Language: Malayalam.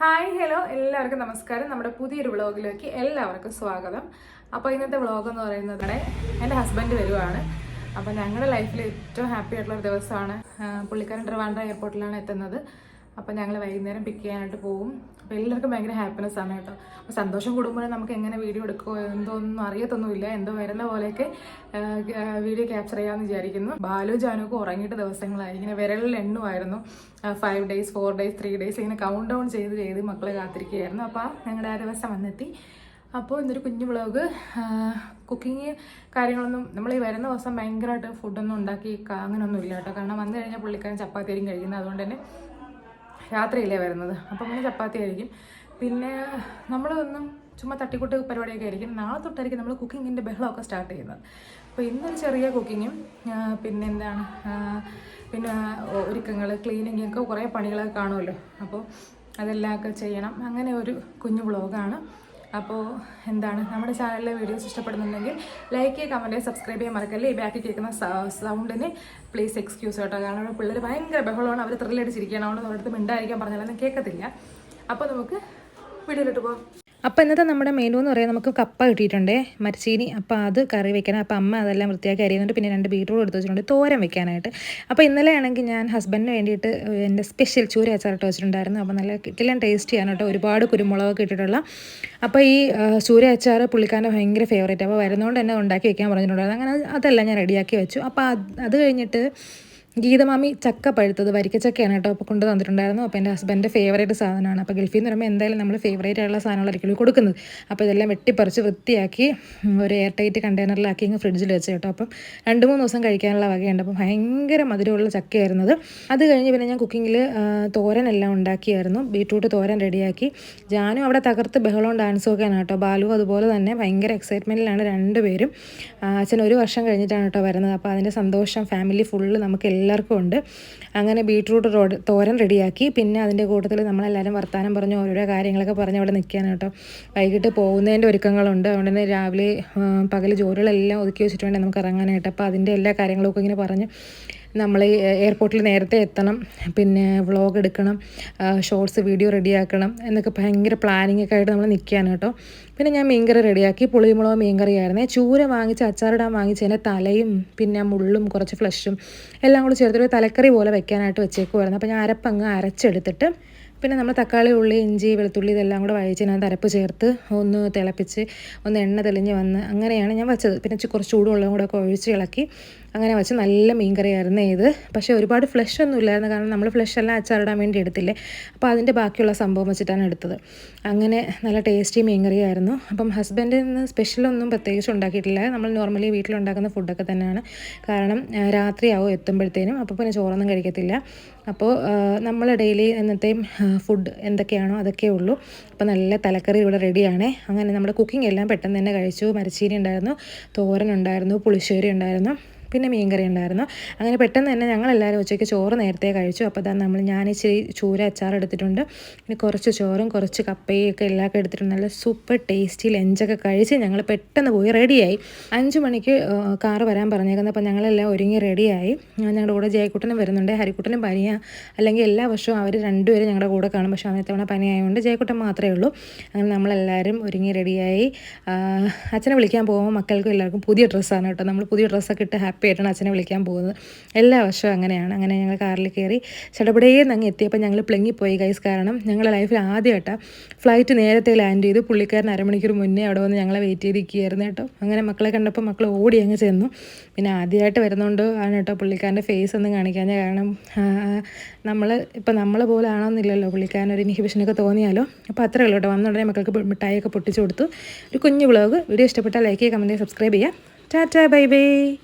ഹായ് ഹലോ എല്ലാവർക്കും നമസ്കാരം. നമ്മുടെ പുതിയൊരു വ്ളോഗിലേക്ക് എല്ലാവർക്കും സ്വാഗതം. അപ്പോൾ ഇന്നത്തെ വ്ളോഗ് എന്ന് പറയുന്നത് എന്റെ ഹസ്ബൻഡ് വരുവാണ്. അപ്പോൾ ഞങ്ങളുടെ ലൈഫിൽ ഏറ്റവും ഹാപ്പി ആയിട്ടുള്ള ഒരു ദിവസമാണ് പുള്ളിക്കാരൻ ട്രിവാൻഡ്ര എയർപോർട്ടിലാണ് എത്തുന്നത്. അപ്പോൾ ഞങ്ങൾ വൈകുന്നേരം പിക്ക് ചെയ്യാനായിട്ട് പോകും അപ്പോൾ എല്ലാവർക്കും ഭയങ്കര ഹാപ്പിനെസ് ആണ് കേട്ടോ. അപ്പോൾ സന്തോഷം കൂടുമ്പോഴേ നമുക്ക് എങ്ങനെ വീഡിയോ എടുക്കുമോ എന്തോന്നും അറിയത്തൊന്നുമില്ല. എന്തോ വരുന്ന പോലെയൊക്കെ വീഡിയോ ക്യാപ്ചർ ചെയ്യാമെന്ന് വിചാരിക്കുന്നു. ബാലു ജാനുക്ക് ഉറങ്ങിയിട്ട് ദിവസങ്ങളായി. ഇങ്ങനെ വിരലിൽ എണ്ണുമായിരുന്നു. Five days four days three days ഇങ്ങനെ കൗണ്ട് ഡൗൺ ചെയ്ത് ചെയ്ത് മക്കളെ കാത്തിരിക്കുകയായിരുന്നു. അപ്പോൾ ഞങ്ങളുടെ ആ ദിവസം വന്നെത്തി. അപ്പോൾ ഇന്നൊരു കുഞ്ഞു വ്ളോഗ് കുക്കിങ് കാര്യങ്ങളൊന്നും നമ്മൾ ഈ വരുന്ന ദിവസം ഭയങ്കരമായിട്ട് ഫുഡൊന്നും ഉണ്ടാക്കി അങ്ങനെയൊന്നും ഇല്ല കേട്ടോ. കാരണം വന്നു കഴിഞ്ഞാൽ പുള്ളിക്കാരൻ ചപ്പാത്തിയും കഴിക്കുന്നത്. അതുകൊണ്ട് തന്നെ രാത്രിയിലേ വരുന്നത്. അപ്പം പിന്നെ ചപ്പാത്തി ആയിരിക്കും. പിന്നെ നമ്മളൊന്നും ചുമ്മാ തട്ടിക്കൂട്ട് പരിപാടിയൊക്കെ ആയിരിക്കും. നാളെ തൊട്ടായിരിക്കും നമ്മൾ കുക്കിങ്ങിന്റെ ബഹളമൊക്കെ സ്റ്റാർട്ട് ചെയ്യുന്നത്. അപ്പോൾ ഇന്നൊരു ചെറിയ കുക്കിങ്ങും പിന്നെ എന്താണ് പിന്നെ ഒരുക്കങ്ങൾ ക്ലീനിങ് ഒക്കെ കുറേ പണികളൊക്കെ കാണുമല്ലോ. അപ്പോൾ അതെല്ലാം ഒക്കെ ചെയ്യണം. അങ്ങനെ ഒരു കുഞ്ഞു വ്ളോഗാണ് അപ്പോൾ എന്താണ് നമ്മുടെ ചാനലിലെ വീഡിയോസ് ഇഷ്ടപ്പെടുന്നുണ്ടെങ്കിൽ ലൈക്ക് ചെയ്യുക കമന്റ് സബ്സ്ക്രൈബ് ചെയ്യാൻ മറക്കല്ലേ? ഈ ബാക്കി കേൾക്കുന്ന സൗണ്ടിന് പ്ലീസ് എക്സ്ക്യൂസ് കേട്ടോ. കാരണം ഇവിടെ പിള്ളേർ ഭയങ്കര ബഹളമാണ്. അവർ ത്രില്ലടിച്ചിരിക്കുകയാണ് അതുകൊണ്ട് അവരുടെ അടുത്ത് മിണ്ടായിരിക്കാൻ പറഞ്ഞാലൊന്നും കേൾക്കത്തില്ല. അപ്പോൾ നമുക്ക് വീഡിയോയിലോട്ട് പോകാം അപ്പോൾ ഇന്നത്തെ നമ്മുടെ മെനു എന്ന് പറയുന്നത് നമുക്ക് കപ്പ കിട്ടിയിട്ടുണ്ടേ മരച്ചീനി. അപ്പോൾ അത് കറി വെക്കണം. അപ്പോൾ അമ്മ അതെല്ലാം വൃത്തിയാക്കി അരിയുന്നുണ്ട്. പിന്നെ രണ്ട് ബീട്രൂട്ട് എടുത്ത് വെച്ചിട്ടുണ്ട്. തോരൻ വെക്കാനായിട്ട്. അപ്പോൾ ഇന്നലെ ആണെങ്കിൽ ഞാൻ ഹസ്ബൻഡിന് വേണ്ടിയിട്ട് എന്റെ സ്പെഷ്യൽ ചൂര അച്ചാറിട്ട് വെച്ചിട്ടുണ്ടായിരുന്നു. അപ്പോൾ നല്ല കിട്ടില്ല ടേസ്റ്റ് ചെയ്യാൻ കേട്ടോ. ഒരുപാട് കുരുമുളകൊക്കെ ഇട്ടിട്ടുള്ള. അപ്പോൾ ഈ ചൂര അച്ചാർ പുള്ളിക്കാരന്റെ ഭയങ്കര ഫേവറേറ്റ് അപ്പോൾ വരുന്നതുകൊണ്ട് തന്നെ ഉണ്ടാക്കി വെക്കാൻ പറഞ്ഞിട്ടുണ്ടായിരുന്നു. അങ്ങനെ അതെല്ലാം ഞാൻ റെഡിയാക്കി വെച്ചു. അപ്പോൾ അത് കഴിഞ്ഞിട്ട് ഗീതമാമി ചക്ക പഴുത്തത് വരിക്കച്ചക്കയാണ് കേട്ടോ അപ്പോൾ കൊണ്ട് തന്നിട്ടുണ്ടായിരുന്നു അപ്പോൾ എന്റെ ഹസ്ബൻഡിന്റെ ഫേവറേറ്റ് സാധനമാണ്. അപ്പോൾ ഗൾഫിൽ നിന്ന് വരുമ്പോൾ എന്തായാലും നമ്മൾ ഫേവറേറ്റ് ആയിട്ടുള്ള സാധനങ്ങളായിരിക്കും കൊടുക്കുന്നത്. അപ്പോൾ ഇതെല്ലാം വെട്ടിപ്പറിച്ച് വൃത്തിയാക്കി ഒരു എയർ ടൈറ്റ് കണ്ടെയ്നറിലാക്കി ഇങ്ങ് ഫ്രിഡ്ജിൽ വെച്ച് കേട്ടോ. അപ്പം രണ്ട് മൂന്ന് ദിവസം കഴിക്കാനുള്ള വകയുണ്ട്. അപ്പം ഭയങ്കര മധുരമുള്ള ചക്കയായിരുന്നത് അത് കഴിഞ്ഞ് പിന്നെ ഞാൻ കുക്കിങ്ങിൽ തോരനെല്ലാം ഉണ്ടാക്കിയായിരുന്നു. ബീട്രൂട്ട് തോരൻ റെഡിയാക്കി. ജാനും അവിടെ തകർത്ത് ബഹളവും ഡാൻസും ഒക്കെയാണ് കേട്ടോ. ബാലു അതുപോലെ തന്നെ ഭയങ്കര എക്സൈറ്റ്മെന്റിലാണ് രണ്ടുപേരും. അച്ഛൻ ഒരു വർഷം കഴിഞ്ഞിട്ടാണ് കേട്ടോ വരുന്നത്. അപ്പോൾ അതിന്റെ സന്തോഷം ഫാമിലി ഫുള്ള് നമുക്ക് എല്ലാവർക്കും ഉണ്ട്. അങ്ങനെ ബീട്രൂട്ട് തോരൻ റെഡിയാക്കി. പിന്നെ അതിന്റെ കൂട്ടത്തിൽ നമ്മളെല്ലാവരും വർത്തമാനം പറഞ്ഞു ഓരോരോ കാര്യങ്ങളൊക്കെ പറഞ്ഞ് അവിടെ നിൽക്കുകയാണ് കേട്ടോ. വൈകിട്ട് പോകുന്നതിന്റെ ഒരുക്കങ്ങളുണ്ട്. അതുകൊണ്ട് തന്നെ രാവിലെ പകൽ ജോലികളെല്ലാം ഒതുക്കി വെച്ചിട്ട് വേണ്ടേ നമുക്ക് ഇറങ്ങാനായിട്ട്. അപ്പോൾ അതിന്റെ എല്ലാ കാര്യങ്ങളൊക്കെ ഇങ്ങനെ പറഞ്ഞ് നമ്മൾ എയർപോർട്ടിൽ നേരത്തെ എത്തണം പിന്നെ വ്ളോഗ് എടുക്കണം ഷോർട്സ് വീഡിയോ റെഡിയാക്കണം എന്നൊക്കെ ഭയങ്കര പ്ലാനിങ് ഒക്കെ ആയിട്ട് നമ്മൾ നിൽക്കുകയാണ് കേട്ടോ. പിന്നെ ഞാൻ മീൻകറി റെഡിയാക്കി പുളിമുളക് മീൻകറിയായിരുന്നേ ചൂര വാങ്ങിച്ച് അച്ചാറിടാൻ വാങ്ങിച്ചതിന്റെ തലയും പിന്നെ മുള്ളും കുറച്ച് ഫ്ലഷും എല്ലാം കൂടി ചേർത്തൊരു തലക്കറി പോലെ വെക്കാനായിട്ട് വെച്ചേക്കുമായിരുന്നു അപ്പോൾ ഞാൻ അരപ്പങ്ങ് അരച്ചെടുത്തിട്ട് പിന്നെ നമ്മൾ തക്കാളി ഉള്ളി ഇഞ്ചി വെളുത്തുള്ളി ഇതെല്ലാം കൂടെ വഴിച്ച് ഞാൻ തരപ്പ് ചേർത്ത് ഒന്ന് തിളപ്പിച്ച് ഒന്ന് എണ്ണ തെളിഞ്ഞ് വന്ന് അങ്ങനെയാണ് ഞാൻ വെച്ചത്. പിന്നെ കുറച്ച് ചൂടുവെള്ളം കൂടെ ഒക്കെ ഒഴിച്ച് ഇളക്കി അങ്ങനെ വെച്ച് നല്ല മീൻകറിയായിരുന്നു ഇത്. പക്ഷേ ഒരുപാട് ഫ്ലഷ് ഒന്നും ഇല്ലായിരുന്നു. കാരണം നമ്മൾ ഫ്ലഷ് എല്ലാം അച്ചാറിടാൻ വേണ്ടി എടുത്തില്ലേ? അപ്പോൾ അതിന്റെ ബാക്കിയുള്ള സംഭവം വെച്ചിട്ടാണ് എടുത്തത്. അങ്ങനെ നല്ല ടേസ്റ്റി മീൻകറിയായിരുന്നു. അപ്പം ഹസ്ബൻഡിൽ നിന്ന് സ്പെഷ്യലൊന്നും പ്രത്യേകിച്ച് ഉണ്ടാക്കിയിട്ടില്ല. നമ്മൾ നോർമലി വീട്ടിലുണ്ടാക്കുന്ന ഫുഡൊക്കെ തന്നെയാണ്. കാരണം രാത്രിയാവും എത്തുമ്പോഴത്തേനും. അപ്പോൾ പിന്നെ ചോറൊന്നും കഴിക്കത്തില്ല. അപ്പോൾ നമ്മൾ ഡെയിലി എന്നത്തെയും ഫുഡ് എന്തൊക്കെയാണോ അതൊക്കെ ഉള്ളൂ. അപ്പോൾ നല്ല തലക്കറി ഇവിടെ റെഡിയാണേ അങ്ങനെ നമ്മുടെ കുക്കിംഗ് എല്ലാം പെട്ടെന്ന് തന്നെ കഴിച്ചു. മരച്ചീനി ഉണ്ടായിരുന്നു തോരൻ ഉണ്ടായിരുന്നു പുളിശ്ശേരി ഉണ്ടായിരുന്നു. പിന്നെ മീൻകറി ഉണ്ടായിരുന്നു. അങ്ങനെ പെട്ടെന്ന് തന്നെ ഞങ്ങൾ ഞങ്ങളെല്ലാവരും ഉച്ചയ്ക്ക് ചോറ് നേരത്തെ കഴിച്ചു. അപ്പോൾ തന്നെ നമ്മൾ ഞാൻ ഇച്ചിരി ചൂര അച്ചാർ എടുത്തിട്ടുണ്ട്. പിന്നെ കുറച്ച് ചോറും കുറച്ച് കപ്പയും ഒക്കെ എല്ലാം ഒക്കെ എടുത്തിട്ടുണ്ട്. നല്ല സൂപ്പർ ടേസ്റ്റി ലഞ്ചൊക്കെ കഴിച്ച് ഞങ്ങൾ പെട്ടെന്ന് പോയി റെഡിയായി. അഞ്ച് മണിക്ക് കാറ് വരാൻ പറഞ്ഞേക്കുന്നത്. അപ്പോൾ ഞങ്ങളെല്ലാം ഒരുങ്ങി റെഡിയായി. ഞങ്ങളുടെ കൂടെ ജയക്കുട്ടനും വരുന്നുണ്ട്. ഹരിക്കുട്ടനും പനിയ. അല്ലെങ്കിൽ എല്ലാ വർഷവും അവർ രണ്ടുപേരും ഞങ്ങളുടെ കൂടെ കാണും. പക്ഷേ അന്നത്തെ തവണ പനിയായതുകൊണ്ട് ജയക്കുട്ടൻ മാത്രമേ ഉള്ളൂ. അങ്ങനെ നമ്മളെല്ലാവരും ഒരുങ്ങി റെഡിയായി. അച്ഛനെ വിളിക്കാൻ പോകുമ്പോൾ മക്കൾക്കും എല്ലാവർക്കും പുതിയ ഡ്രസ്സാണ് കേട്ടോ. നമ്മൾ പുതിയ ഡ്രസ്സൊക്കെ ഇട്ട് ഹാപ്പി ആയിട്ടാണ് അച്ഛനെ വിളിക്കാൻ പോകുന്നത്. എല്ലാ വർഷവും അങ്ങനെയാണ്. അങ്ങനെ ഞങ്ങൾ കാറിൽ കയറി ചടപടേന്ന് അങ്ങ് എത്തിയപ്പോൾ ഞങ്ങൾ പ്ലെങ്ങിപ്പോയി ഗൈസ് കാരണം ഞങ്ങളുടെ ലൈഫിൽ ആദ്യമായിട്ടാണ് ഫ്ലൈറ്റ് നേരത്തെ ലാൻഡ് ചെയ്തു പുള്ളിക്കാരൻ അരമണിക്കൂർ മുന്നേ അവിടെ വന്ന് ഞങ്ങളെ വെയിറ്റ് ചെയ്തിരിക്കുകയായിരുന്നു കേട്ടോ. അങ്ങനെ മക്കളെ കണ്ടപ്പോൾ മക്കൾ ഓടി അങ്ങ് ചെന്നു. പിന്നെ ആദ്യമായിട്ട് വരുന്നതുകൊണ്ട് ആണ് കേട്ടോ പുള്ളിക്കാരന്റെ ഫേസ് ഒന്നും കാണിക്കാഞ്ഞ കാരണം നമ്മൾ ഇപ്പം നമ്മൾ പോലെ ആണോന്നില്ലല്ലോ പുള്ളിക്കാരൻ. ഒരു ഇൻഹിബിഷനൊക്കെ തോന്നിയാലോ. അപ്പോൾ അത്രേ ഉള്ളൂ കേട്ടോ. വന്ന ഉടനെ മക്കൾക്ക് മിഠായിയൊക്കെ പൊട്ടിച്ചു കൊടുത്തു. ഒരു കുഞ്ഞു വ്ളോഗ് വീഡിയോ ഇഷ്ടപ്പെട്ടാൽ ലൈക്ക് ചെയ്യുക കമന്റ് സബ്സ്ക്രൈബ് ചെയ്യുക. Tata bye bye